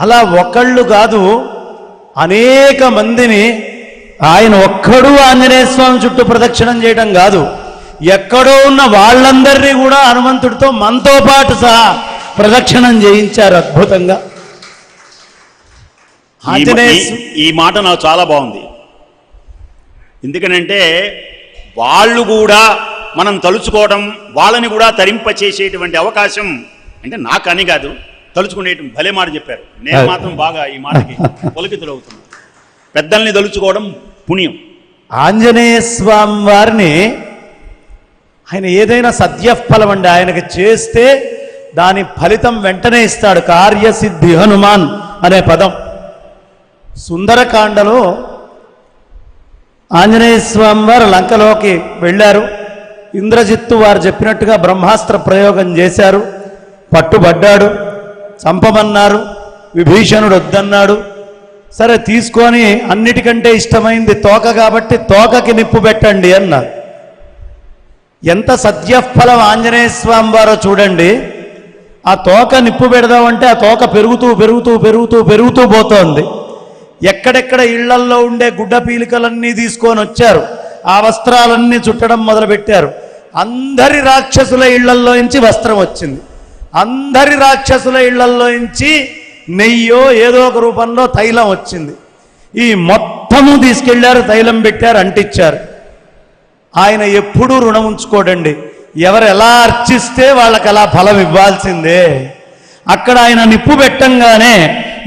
అలా ఒకళ్ళు కాదు అనేక మందిని ఆయన ఒక్కడు ఆంజనేయ స్వామి చుట్టూ ప్రదక్షిణం చేయడం కాదు. ఎక్కడో ఉన్న వాళ్ళందరినీ కూడా హనుమంతుడితో మనతో పాటు సహా ప్రదక్షిణం చేయించారు అద్భుతంగా. ఈ- ఆంజనేయ ఈ- ఈ మాట నాకు చాలా బాగుంది. ఎందుకనంటే వాళ్ళు కూడా మనం తలుచుకోవడం వాళ్ళని కూడా తరింపచేసేటువంటి అవకాశం అంటే నాకు అని కాదు. తలుచుకునే భలే మాట చెప్పారు. నేను మాత్రం బాగా ఈ మాటకి పొలికితులవుతున్నాను పెద్దల్ని తలుచుకోవడం పుణ్యం. ఆంజనేయ స్వామి వారిని ఆయన ఏదైనా సద్యఫలం అండి ఆయనకి చేస్తే దాని ఫలితం వెంటనే ఇస్తాడు కార్యసిద్ధి హనుమాన్ అనే పదం. సుందరకాండలో ఆంజనేయ స్వామి వారు లంకలోకి వెళ్ళారు. ఇంద్రజిత్తు వారు చెప్పినట్టుగా బ్రహ్మాస్త్ర ప్రయోగం చేశారు. పట్టుబడ్డాడు. చంపమన్నారు విభీషణుడు వద్దన్నాడు సరే తీసుకొని అన్నిటికంటే ఇష్టమైంది తోక కాబట్టి తోకకి నిప్పు పెట్టండి అన్నారు. ఎంత సత్యఫలం ఆంజనేయ స్వామి వారో చూడండి. ఆ తోక నిప్పు పెడదామంటే ఆ తోక పెరుగుతూ పెరుగుతూ పెరుగుతూ పెరుగుతూ పోతోంది. ఎక్కడెక్కడ ఇళ్ళల్లో ఉండే గుడ్డ పీలికలన్నీ తీసుకొని వచ్చారు. ఆ వస్త్రాలన్నీ చుట్టడం మొదలుపెట్టారు. అందరి రాక్షసుల ఇళ్ళల్లో నుంచి వస్త్రం వచ్చింది. అందరి రాక్షసుల ఇళ్ళల్లో నుంచి నెయ్యో ఏదో ఒక రూపంలో తైలం వచ్చింది. ఈ మొత్తము తీసుకెళ్ళారు తైలం పెట్టారు అంటించారు ఆయన ఎప్పుడూ రుణం ఉంచుకోడండి. ఎవరు ఎలా అర్చిస్తే వాళ్ళకి అలా ఫలం ఇవ్వాల్సిందే. అక్కడ ఆయన నిప్పు పెట్టంగానే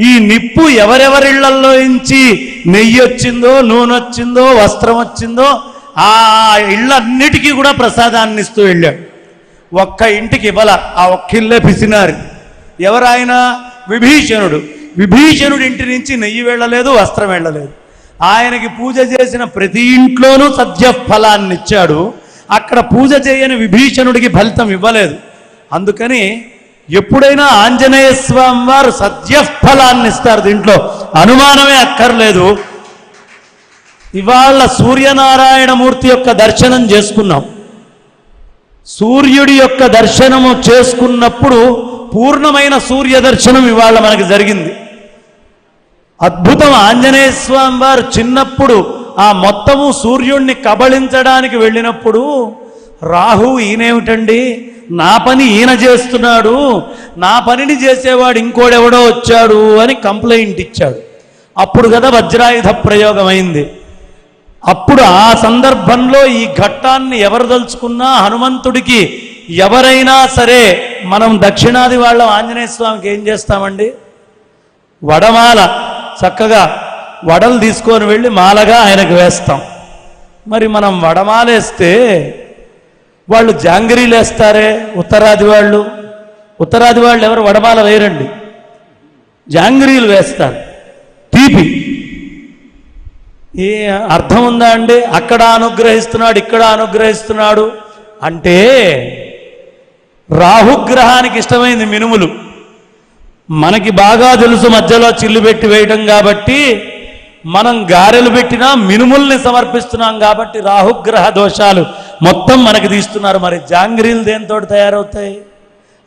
ఈ నిప్పు ఎవరెవరిళ్ళల్లో నుంచి నెయ్యి వచ్చిందో నూనె వచ్చిందో వస్త్రం వచ్చిందో ఆ ఇళ్ళన్నిటికీ కూడా ప్రసాదాన్ని ఇస్తూ వెళ్ళాడు. ఒక్క ఇంటికి ఇవ్వల ఆ ఒక్క ఇల్లే పిసినారు. ఎవరాయన? విభీషణుడు. విభీషణుడి ఇంటి నుంచి నెయ్యి వెళ్ళలేదు వస్త్రం వెళ్ళలేదు. ఆయనకి పూజ చేసిన ప్రతి ఇంట్లోనూ సద్య ఫలాన్ని ఇచ్చాడు. అక్కడ పూజ చేయని విభీషణుడికి ఫలితం ఇవ్వలేదు. అందుకని ఎప్పుడైనా ఆంజనేయ స్వామి వారు సద్య ఫలాన్ని ఇస్తారు దీంట్లో. అనుమానమే అక్కర్లేదు. ఇవాళ సూర్యనారాయణమూర్తి యొక్క దర్శనం చేసుకున్నాం. సూర్యుడి యొక్క దర్శనము చేసుకున్నప్పుడు పూర్ణమైన సూర్య దర్శనం ఇవాళ మనకు జరిగింది. అద్భుతం. ఆంజనేయ స్వామి వారు చిన్నప్పుడు ఆ మొత్తము సూర్యుణ్ణి కబళించడానికి వెళ్ళినప్పుడు రాహు ఈయనేమిటండి? నా పని ఈయన చేస్తున్నాడు. నా పనిని చేసేవాడు ఇంకోడెవడో వచ్చాడు అని కంప్లైంట్ ఇచ్చాడు. అప్పుడు కదా వజ్రాయుధ ప్రయోగం అయింది అప్పుడు ఆ సందర్భంలో ఈ ఘట్టాన్ని ఎవరు దలుచుకున్నా హనుమంతుడికి ఎవరైనా సరే మనం దక్షిణాది వాళ్ళం ఆంజనేయ స్వామికి ఏం చేస్తామండి? వడమాల చక్కగా వడలు తీసుకొని వెళ్ళి మాలగా ఆయనకు వేస్తాం. మరి మనం వడమాలేస్తే వాళ్ళు జాంగిరీలు వేస్తారే? ఉత్తరాది వాళ్ళు? ఉత్తరాది వాళ్ళు ఎవరు? వడమాల వేయరండి. జాంగిరీలు వేస్తారు. తీపి. ఏ అర్థం ఉందా అండి? అక్కడ అనుగ్రహిస్తున్నాడు ఇక్కడ అనుగ్రహిస్తున్నాడు. అంటే రాహుగ్రహానికి ఇష్టమైంది మినుములు. మనకి బాగా తెలుసు మధ్యలో చిల్లు పెట్టి వేయటం కాబట్టి మనం గారెలు పెట్టినా మినుముల్ని సమర్పిస్తున్నాం కాబట్టి రాహుగ్రహ దోషాలు మొత్తం మనకి తీస్తున్నారు. మరి జాంగ్రీలు దేంతో తయారవుతాయి?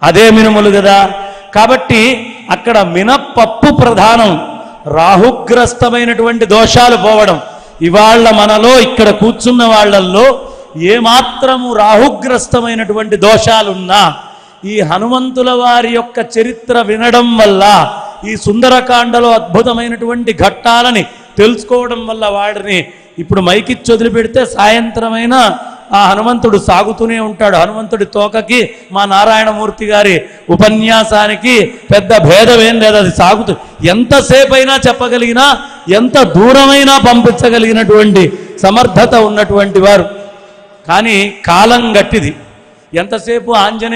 అదే మినుములు కదా. కాబట్టి అక్కడ మినపప్పు ప్రధానం. రాహుగ్రస్తమైనటువంటి దోషాలు పోవడం. ఇవాళ మనలో ఇక్కడ కూర్చున్న వాళ్ళల్లో ఏమాత్రము రాహుగ్రస్తమైనటువంటి దోషాలున్నా ఈ హనుమంతుల వారి యొక్క చరిత్ర వినడం వల్ల ఈ సుందరకాండలో అద్భుతమైనటువంటి ఘట్టాలని తెలుసుకోవడం వల్ల వాడిని ఇప్పుడు మైకిచ్చి వదిలిపెడితే సాయంత్రమైన ఆ హనుమంతుడు సాగుతూనే ఉంటాడు. హనుమంతుడి తోకకి మా నారాయణమూర్తి గారి ఉపన్యాసానికి పెద్ద భేదం ఏం లేదు. అది సాగుతూ ఎంతసేపు అయినా చెప్పగలిగినా ఎంత దూరమైనా పంపించగలిగినటువంటి సమర్థత ఉన్నటువంటి వారు. కానీ కాలం గట్టిది. ఎంతసేపు ఆంజనేయ